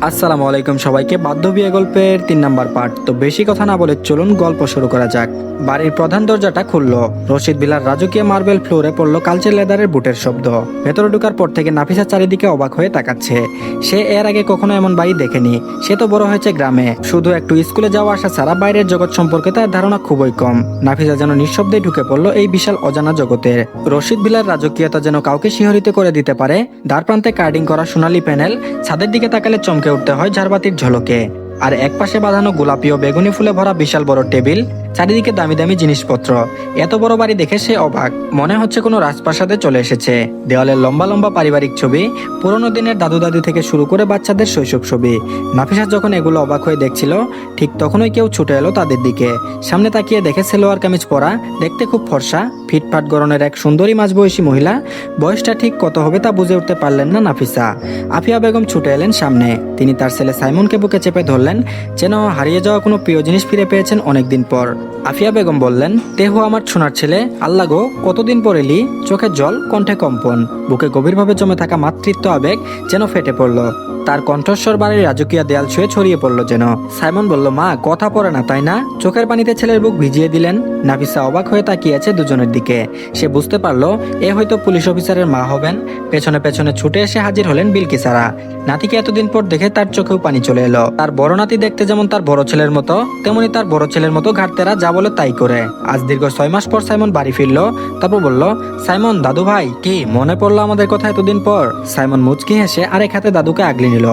আসসালামু আলাইকুম সবাইকে। বাধ্য বিয়ে গল্পের তিন নাম্বার পার্ট তো বেশি কথা না বলে চলুন গল্প শুরু করা যাক। বাড়ির প্রধান দরজাটা খুললো। রশিদ বিলার রাজকীয় মার্বেল ফ্লোরে পড়ল কালচে লেদারের বুটের শব্দ। ভেতরে ঢুকার পর থেকে নাফিসা চারিদিকে অবাক হয়ে তাকাচ্ছে। সে এর আগে কখনো এমন বাড়ি দেখেনি। সে তো বড় হয়েছে গ্রামে। শুধু একটু স্কুলে যাওয়া আসা ছাড়া বাইরের জগৎ সম্পর্কে তার ধারণা খুবই কম। নাফিসা যেন নিঃশব্দে ঢুকে পড়ল এই বিশাল অজানা জগতের। রশিদ বিলার রাজকীয়তা যেন কাউকে শিহরিত করে দিতে পারে। দ্বার প্রান্তে কার্ডিং করা সোনালী প্যানেল, ছাদের দিকে তাকালে চমকে উঠতে হয় ঝাড়বাতির ঝলকে। আর একপাশে বাঁধানো গোলাপি ও বেগুনি ফুলে ভরা বিশাল বড় টেবিল। চারিদিকে দামি দামি জিনিসপত্র। এত বড় বাড়ি দেখে সে অবাক। মনে হচ্ছে কোনো রাজপ্রাসাদে চলে এসেছে। দেওয়ালে লম্বা লম্বা পারিবারিক ছবি, পুরোনো দিনের দাদু দাদি থেকে শুরু করে বাচ্চাদের শৈশব ছবি। নাফিসা যখন এগুলো অবাক হয়ে দেখছিল, ঠিক তখনই কেউ ছুটে এলো তাদের দিকে। সামনে তাকিয়ে দেখে সেলোয়ার কামিজ পরা, দেখতে খুব ফর্সা, ফিটফাট গরনের এক সুন্দরী মাঝবয়সী মহিলা। বয়সটা ঠিক কত হবে তা বুঝে উঠতে পারলেন না নাফিসা। আফিয়া বেগম ছুটে এলেন সামনে। তিনি তার ছেলে সাইমনকে বুকে চেপে ধরলেন, যেন হারিয়ে যাওয়া কোনো প্রিয় জিনিস ফিরে পেয়েছেন অনেকদিন পর। আফিয়া বেগম বললেন তেহ আমার ছোনার ছেলে। আল্লাহ গো, কতদিন পর এলি? চোখের জল, কণ্ঠে কম্পন। বুকে গভীরভাবে জমে থাকা মাতৃত্ব আবেগ যেন ফেটে পড়ল। তার কণ্ঠস্বর বাড়ির রাজকীয় দেয়াল ছুঁয়ে ছড়িয়ে পড়ল যেন। সাইমন বলল, মা, কথা পড়ে না, তাই না? চোখের পানিতে ছেলের বুক ভিজিয়ে দিলেন। নাফিসা অবাক হয়ে তাকিয়েছে দুজনের দিকে। সে বুঝতে পারল, এ হয়তো পুলিশ অফিসারের মা হবেন। পেছনে পেছনে ছুটে এসে হাজির হলেন বিলকিসারা। নাতিকে এতদিন পর দেখে তার চোখেও পানি চলে এলো। তার বড় নাতি দেখতে যেমন তার বড় ছেলের মতো, তেমনি তার বড় ছেলের মতো ঘাটতেরা যা বলে তাই করে। আজ দীর্ঘ ছয় মাস পর সাইমন বাড়ি ফিরলো, তারপর বলল, সাইমন দাদু ভাই কি মনে পড়ল আমাদের কথা এতদিন পর? সাইমন মুচকি হেসে আরেক হাতে দাদুকে আগলে নিল।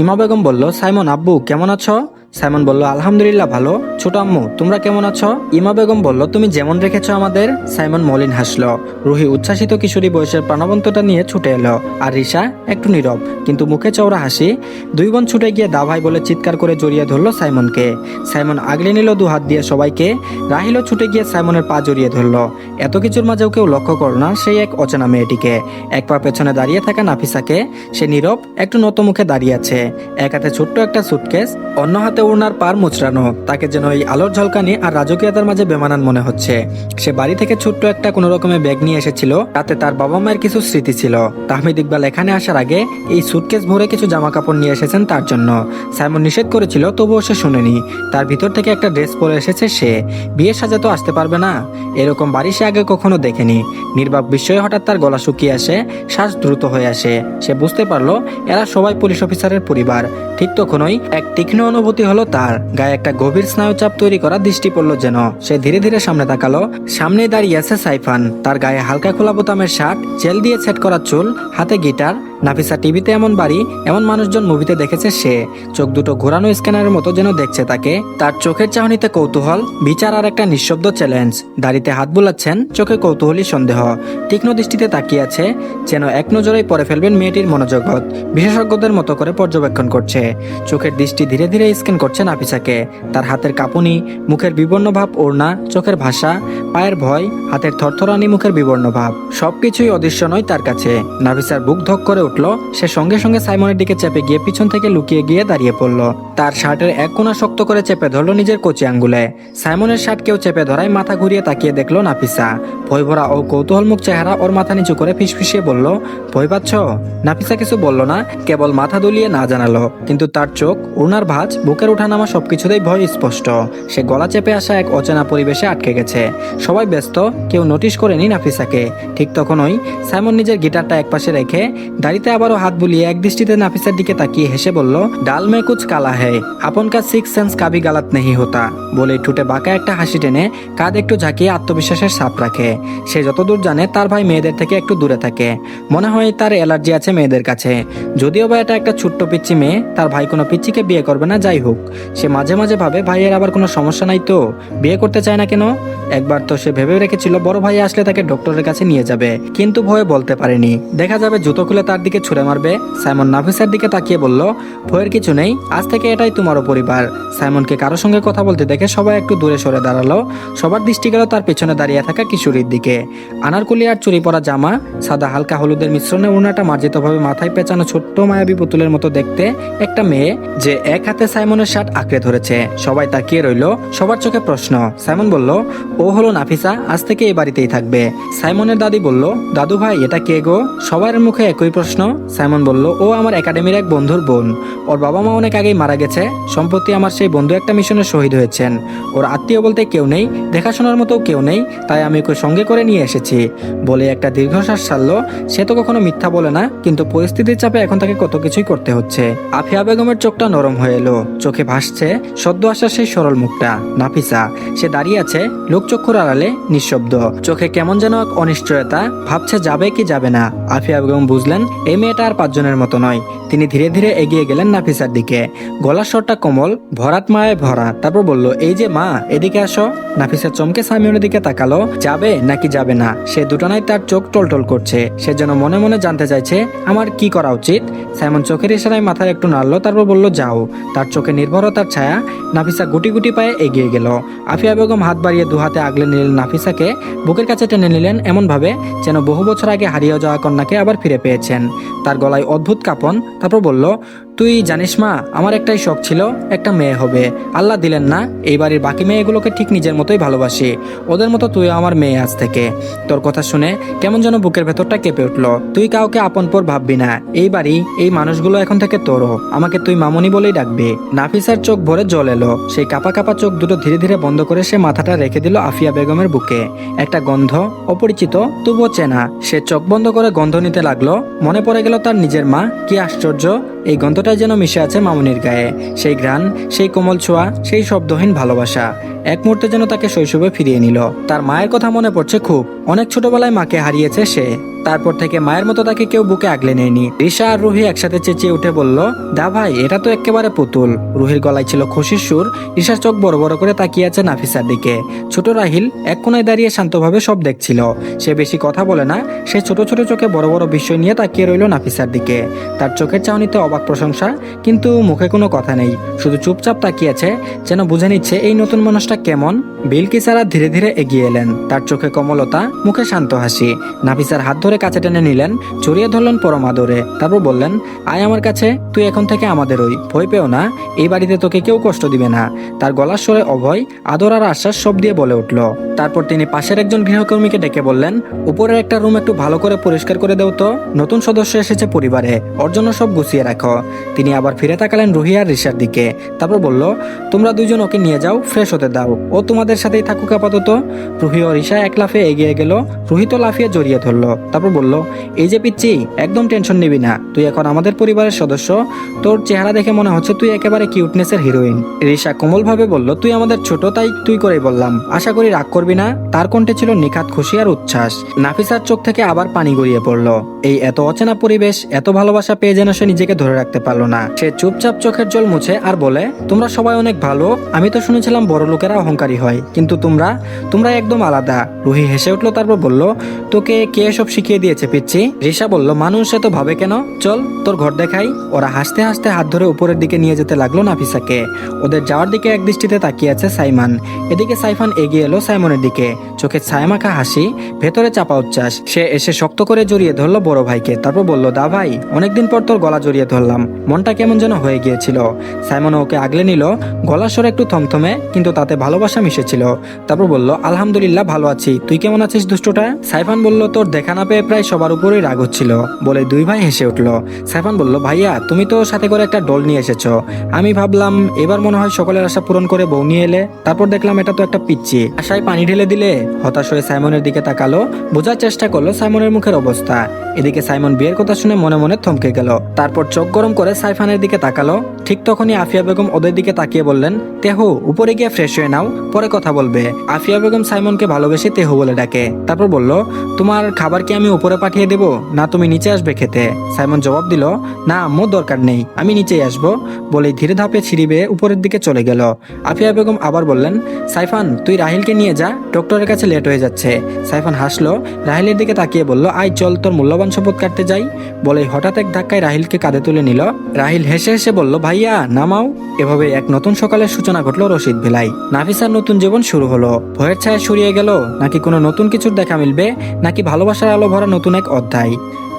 ইমা বেগম বলল সাইমন আব্বু কেমন আছো? সাইমন বলল, আলহামদুলিল্লাহ, ভালো। ছোট আম্মু, তোমরা কেমন আছো? ইমা বেগম বলল, তুমি যেমন রেখেছো আমাদের? সাইমন মলিন হাসলো, রুহি উচ্ছ্বাসিত কিশোরী বয়সের প্রাণবন্তটা নিয়ে ছুটে এলো, আর রিসা একটু নীরব, কিন্তু মুখে চওড়া হাসি। দুই বোন ছুটে গিয়ে দা ভাই বলে চিৎকার করে জড়িয়ে ধরলো সাইমনকে। সাইমন আগলে নিল দু হাত দিয়ে সবাইকে। রাহিলও ছুটে গিয়ে সাইমনের পা জড়িয়ে ধরলো। এত কিছুর মাঝেও কেউ লক্ষ্য করল না সেই এক অচেনা মেয়েটিকে। এক পা পেছনে দাঁড়িয়ে থাকা নাফিসাকে। সে নীরব, একটু নত মুখে দাঁড়িয়ে আছে। এক হাতে ছোট্ট একটা সুটকেস অন্য হাতে ওড়নার পার মুচড়ানো, তাকে যেন এই আলোর ঝলকানি আর রাজকীয়তার মাঝে বেমানান মনে হচ্ছে। সে বাড়ি থেকে ছোট্ট একটা কোনো রকমের ব্যাগ নিয়ে এসেছিল, তাতে তার বাবা মায়ের কিছু স্মৃতি ছিল। তাহমিদ ইকবাল এখানে আসার আগে এই সুটকেস ভরে কিছু জামা কাপড় নিয়ে এসেছেন তার জন্য। সাইমন নিষেধ করেছিল, তবুও সে শুনেনি। তার ভিতর থেকে একটা ড্রেস পরে এসেছে সে। বিয়ের সাজা তো আসতে পারবে না। এরকম বাড়ি সে আগে কখনো দেখেনি। নির্বাক বিস্ময়ে হঠাৎ তার গলা শুকিয়ে আসে, শ্বাস দ্রুত হয়ে আসে। সে বুঝতে পারল, এরা সবাই পুলিশ অফিসারের পরিবার। ঠিক তখনই এক তীক্ষ্ণ অনুভূতি হলো তার। গায়ে একটা গভীর স্নায়ুচাপ তৈরি করা দৃষ্টি পড়ল যেন। সে ধীরে ধীরে সামনে তাকালো। সামনে দাঁড়িয়ে আছে সাইফান। তার গায়ে হালকা খোলা বোতামের শার্ট, জেল দিয়ে সেট করা চুল, হাতে গিটার নাফিসা টিভিতে এমন বাড়ি, এমন মানুষজন মুভিতে দেখেছে সে। চোখ দুটো ঘোরানো স্ক্যানারের মতো যেন দেখছে তাকে। তার চোখের চাহনিতে কৌতূহল, বিচার আর একটা নিঃশব্দ চ্যালেঞ্জ দাড়িতে হাত বোলাচ্ছেন, চোখে কৌতূহলী সন্দেহ। তীক্ষ্ণ দৃষ্টিতে তাকিয়ে আছে, যেন এক নজরেই পরে ফেলবেন মেয়েটির মনোজগৎ বিশেষজ্ঞদের মতো করে পর্যবেক্ষণ করছে। চোখের দৃষ্টি ধীরে ধীরে স্ক্যান করছে নাফিসাকে। তার হাতের কাঁপুনি, মুখের বিবর্ণ ভাব, ওড়না, চোখের ভাষা পায়ের ভয়, হাতের থরথরানি মুখের বিবর্ণ ভাব, সবকিছুই অদৃশ্য নয় তার কাছে। নাফিসার বুক ধক করে উঠল, সে সঙ্গে সঙ্গে সাইমনের দিকে চেপে গিয়ে পিছন থেকে লুকিয়ে গিয়ে দাঁড়িয়ে পড়ল। তার শার্টের এক কোণা শক্ত করে চেপে ধরলো নিজের কচি আঙ্গুলে। সাইমনের শার্ট কেউ চেপে ধরায় মাথা ঘুরিয়ে তাকিয়ে দেখল নাফিসা। ভয় ভরা ও কৌতূহলমুখ চেহারা ওর মাথা নিচু করে ফিসফিসিয়ে বলল, ভয় পাচ্ছ? নাফিসা কিছু বলল না, কেবল মাথা দুলিয়ে না জানালো। কিন্তু তার চোখ উনার ভাঁজ, বুকের ওঠানামা সবকিছুতেই ভয় স্পষ্ট সে গলা চেপে আসা এক অচেনা পরিবেশে আটকে গেছে। সবাই ব্যস্ত, কেউ নোটিশ করেনি নাফিসাকে। ঠিক তখনই সাইমন নিজের গিটারটা একপাশে রেখে দাড়িতে আবারও হাত বুলিয়ে এক দৃষ্টিতে নাফিসার দিকে তাকিয়ে হেসে বলল, ডাল মে কুচ কালা হে আপনকার সিক্স সেন্স কাবি গালাত নেহি হোতা। বলে ঠুটে বাঁকা একটা হাসি টেনে কাঁধ একটু ঝাঁকিয়ে আত্মবিশ্বাসের ছাপ রাখে। সে যতদূর জানে তার ভাই মেয়েদের থেকে একটু দূরে থাকে। মনে হয় তার অ্যালার্জি আছে মেয়েদের কাছে। যদিও বা এটা একটা ছোট্ট পিচ্ছি মেয়ে, তার ভাই কোনো পিচ্চিকে বিয়ে করবে না, যাই হোক। সে মাঝে মাঝে ভাবে, ভাইয়ের আবার কোনো সমস্যা নাই তো? বিয়ে করতে চায় না কেন? একবার তো সে ভেবে রেখেছিল বড় ভাই আসলে তাকে ডক্টরের কাছে নিয়ে যাবে, কিন্তু ভয়ে বলতে পারেনি। দেখা যাবে জুতো খুলে তার দিকে ছুড়ে মারবে। সাইমন নাফিসের দিকে তাকিয়ে বলল, ভয়ের কিছু নেই, আজ থেকে এটাই তোমারও পরিবার। সাইমনকে কারও সঙ্গে কথা বলতে দেখে সবাই একটু দূরে সরে দাঁড়াল। সবার দৃষ্টি গেল তার পেছনে দাঁড়িয়ে থাকা কিশোরীর দিকে। আনারকুলি আর চুরি পরা জামা, সাদা হালকা হলুদের মিশ্রণে উনাটা মার্জিতভাবে মাথায় পেঁচানো ছোট্ট মায়াবী পুতুলের মতো দেখতে একটা মেয়ে, যে এক হাতে সাইমনের শার্ট আঁকড়ে ধরেছে। সবাই তাকিয়ে রইল, সবার চোখে প্রশ্ন। সাইমন বলল, ও হলো নাফিসা আজ থেকে এই বাড়িতেই থাকবে। সাইমনের দাদি বলল, দাদু ভাই, এটা কে গো? সবার মুখে একই প্রশ্ন। সাইমন বলল, ও আমার একাডেমির এক বন্ধুর বোন। ওর বাবা মা অনেক আগেই মারা গেছে। সম্প্রতি আমার সেই বন্ধু একটা মিশনে শহীদ হয়েছেন। ওর আত্মীয় বলতে কেউ নেই, দেখাশোনার মতো কেউ নেই, তাই আমি ওকে সঙ্গে করে নিয়ে এসেছি। বলে একটা দীর্ঘশ্বাস ছাড়লো। সে তো কখনো মিথ্যা বলে না, কিন্তু পরিস্থিতির চাপে এখন তাকে কত কিছুই করতে হচ্ছে। আফিয়া বেগমের চোখটা নরম হয়ে এলো। চোখে ভাসছে, সদ্য আসা সেই সরল মুখটা। নাফিসা, সে দাঁড়িয়ে আছে, লোকচক্ষুর আড়ালে নিঃশব্দ। চোখে কেমন যেন এক অনিশ্চয়তা, ভাবছে যাবে কি যাবে না। আফিয়া বেগম বুঝলেন, এই মেয়েটা আর পাঁচজনের মতো নয়। তিনি ধীরে ধীরে এগিয়ে গেলেন নাফিসার দিকে। গলার স্বরটা কোমল, ভরাত মায়ে ভরা। তারপর বলল, এই যে মা, এদিকে আসো। নাফিসা চমকে সামিউনের দিকে তাকালো। যাবে নাকি যাবে না? সে দুটানায় তার চোখ টলটল করছে। সে যেন মনে মনে জানতে চাইছে, আমার কি করা উচিত? সাইমন চোখের ইশারায় মাথায় একটু নাড়লো, তারপর বলল, যাও। তার চোখে নির্ভরতার ছায়া নাফিসা গুটি গুটি পায়ে এগিয়ে গেল। আফিয়া বেগম হাত বাড়িয়ে দু হাতে আগলে নিলেন নাফিসাকে। বুকের কাছে টেনে নিলেন এমনভাবে যেন বহু বছর আগে হারিয়ে যাওয়া কন্যাকে আবার ফিরে পেয়েছেন। তার গলায় অদ্ভুত কাঁপন তারপর বলল, তুই জানিস মা, আমার একটাই শখ ছিল, একটা মেয়ে হবে। আল্লাহ দিলেন না, এই বাড়ির বাকি মেয়েগুলোকে ঠিক নিজের মতোই ভালোবাসি। ওদের মতো তুই আমার মেয়ে আজ থেকে। তোর কথা শুনে কেমন যেন বুকের ভেতরটা কেঁপে উঠল। তুই কাউকে আপন পর ভাববি না। এই বাড়ি, এই মানুষগুলো এখন থেকে তোরও আমাকে তুই মামনি বলেই ডাকবি। নাফিসার চোখ ভরে জল এলো। সেই কাপা কাপা চোখ দুটো ধীরে ধীরে বন্ধ করে সে মাথাটা রেখে দিল আফিয়া বেগমের বুকে। একটা গন্ধ, অপরিচিত, তবুও চেনা। সে চোখ বন্ধ করে গন্ধ নিতে লাগল। মনে পড়ে গেল তার নিজের মা। কি আশ্চর্য এই গন্ধটাই যেন মিশে আছে মামুনির গায়ে। সেই গ্রান সেই কোমল ছোঁয়া, সেই শব্দহীন ভালোবাসা। এক মুহূর্তে যেন তাকে শৈশবে ফিরিয়ে নিল। তার মায়ের কথা মনে পড়ছে খুব। অনেক ছোটবেলায় মাকে হারিয়েছে সে। তারপর থেকে মায়ের মতো তাকে কেউ বুকে আগলে নেয়নি। রিসা আর রুহি একসাথে চেঁচিয়ে উঠে বলল, দা ভাই, এটা তো একেবারে পুতুল। রুহির গলায় ছিল খুশির সুর। রিসার চোখ বড় বড় করে তাকিয়ে আছে নাফিসার দিকে। ছোট রাহিল এক কোনায় দাঁড়িয়ে শান্তভাবে সব দেখছিল। সে বেশি কথা বলে না, সে ছোট ছোট চোখে বড় বড় বিষয় নিয়ে তাকিয়ে রইল নাফিসার দিকে। তার চোখের চাউনিতে অবাক প্রশংসা, কিন্তু মুখে কোনো কথা নেই। শুধু চুপচাপ তাকিয়ে আছে, যেন বুঝে নিচ্ছে এই নতুন মানুষটা কেমন। বিলকিসারা ধীরে ধীরে এগিয়ে এলেন। তার চোখে কমলতা, মুখে শান্ত হাসি। নাফিসার হাত ধরে কাছে টেনে নিলেন জড়িয়ে ধরলেন পরম আদরে। তারপর বললেন, আয় আমার কাছে, তুই এখন থেকে আমাদের ওই। ভয় পেও না, এই বাড়িতে তোকে কেউ কষ্ট দিবে না। তার গলার স্বরে অভয়, আদর আর আশ্বাস সব দিয়ে বলে উঠল। তারপর তিনি পাশের একজন গৃহকর্মীকে ডেকে বললেন, উপরের একটা রুম একটু ভালো করে পরিষ্কার করে দেও তো। নতুন সদস্য এসেছে পরিবারে, ওর জন্য সব গুছিয়ে রাখো। তিনি আবার ফিরে তাকালেন রুহি আর দিকে। তারপর বলল, তোমরা দুইজন ওকে নিয়ে যাও, ফ্রেশ হতে দাও। ও তোমাদের সাথেই থাকুক আপাতত। রুহি ও রিসা এক লাফে এগিয়ে গেল, রুহি তো লাফিয়ে জড়িয়ে ধরলো। তারপর বলল, এই যে পিচ্ছি একদম টেনশন নিবি না। তুই এখন আমাদের পরিবারের সদস্য। তোর চেহারা দেখে মনে হচ্ছে তুই একেবারে কিউটনেসের হিরোইন রিসা কোমল ভাবে বলল, তুই আমাদের ছোট, তাই তুই করেই বললাম। আশা করি রাগ করবি না। তার কণ্ঠে ছিল নিখাত খুশি আর উচ্ছ্বাস। নাফিসার চোখ থেকে আবার পানি গড়িয়ে পড়ল। এই এত অচেনা পরিবেশ, এত ভালোবাসা পেয়ে যেন সে নিজেকে ধরে রাখতে পারল না। সে চুপচাপ চোখের জল মুছে আর বলে, তোমরা সবাই অনেক ভালো। আমি তো শুনেছিলাম বড় লোকেরা অহংকারী হয়। কিন্তু তোমরা তোমরা একদম আলাদা। রুহি হেসে উঠল, তারপর বলল, তোকে কে এসব শিখিয়ে দিয়েছে পিচ্ছি। রিসা বলল, মানুষ এত ভাবে কেন? চল, তোর ঘর দেখাই। ওরা হাসতে হাসতে হাত ধরে উপরের দিকে নিয়ে যেতে লাগল নাফিসাকে। ওদের যাওয়ার দিকে এক দৃষ্টিতে তাকিয়ে আছে সাইমান। এদিকে সাইফান এগিয়ে এলো সাইমনের দিকে। চোখে ছায়ামাখা হাসি, ভেতরে চাপা উচ্ছ্বাস। সে এসে শক্ত করে জড়িয়ে ধরলো বড় ভাইকে। তারপর বলল, দা ভাই, অনেকদিন পর তোর গলা জড়িয়ে ধরলাম। মনটা কেমন যেন হয়ে গিয়েছিল। সাইমন ওকে আগলে নিল। গলার স্বর একটু থমথমে, কিন্তু তাতে ভালোবাসা মিশেছিল। তারপর বলল, আলহামদুলিল্লাহ, ভালো আছি। তুই কেমন আছিস দুষ্টটা? সাইফান বলল, তোর দেখা না প্রায় সবার উপরেই রাগ হচ্ছিল। বলে দুই ভাই হেসে উঠল, সাইফান বলল, ভাইয়া, তুমি তো সাথে করে একটা ডল নিয়ে এসেছ। আমি ভাবলাম এবার মনে হয় সকলের আশা পূরণ করে বউ নিয়ে এলে। তারপর দেখলাম এটা তো একটা পিচ্ছি আশায় পানি ঢেলে দিলে হতাশ হয়ে সাইমনের দিকে তাকালো। বোঝার চেষ্টা করল সাইমনের মুখের অবস্থা। এদিকে সাইমন বিয়ের কথা শুনে মনে মনে থমকে গেল। তারপর চোখ গরম করে সাইফানের দিকে তাকালো। ঠিক তখনই আফিয়া বেগম ওদের দিকে তাকিয়ে বললেন, তেহু, উপরে গিয়ে ফ্রেশ হয়ে নাও, পরে কথা বলবে। আফিয়া বেগম সাইমনকে ভালোবেসে তেহু বলে ডাকে। তারপর বলল, তোমার খাবার কি আমি উপরে পাঠিয়ে দেব, না তুমি নিচে আসবে খেতে। সাইমন জবাব দিল, না আম্মু দরকার নেই, আমি নিচেই আসব। বলে ধীরে ধাপে ছিঁড়ি বেয়ে উপরের দিকে চলে গেল। আফিয়া বেগম আবার বললেন, সাইফান, তুই রাহিলকে নিয়ে যা, ডক্টরের কাছে লেট হয়ে যাচ্ছে। সাইফান হাসলো, রাহিলের দিকে তাকিয়ে বলল আই চল, তোর মূল্যবান শপথ কাটতে যাই। বলে হঠাৎ এক ধাক্কায় রাহিলকে কাঁধে তুলে নিল। রাহিল হেসে হেসে বলল, ভাইয়া, নামাও। এভাবে এক নতুন সকালের সূচনা ঘটলো রশিদ ভিলাই নাফিসার নতুন জীবন শুরু হলো। ভয়ের ছায়া সরিয়ে গেল, নাকি কোনো নতুন কিছুর দেখা মিলবে, নাকি ভালোবাসার আলো ভরা নতুন এক অধ্যায়।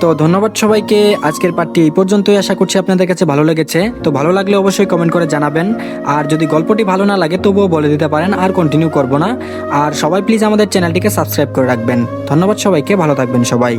তো ধন্যবাদ সবাইকে। আজকের পার্টি এই পর্যন্তই। আশা করছি আপনাদের কাছে ভালো লেগেছে। তো ভালো লাগলে অবশ্যই কমেন্ট করে জানাবেন। আর যদি গল্পটি ভালো না লাগে, তবুও বলে দিতে পারেন, আর কন্টিনিউ করব না। আর সবাই প্লিজ আমাদের চ্যানেলটিকে সাবস্ক্রাইব করে রাখবেন। ধন্যবাদ সবাইকে। ভালো থাকবেন সবাই।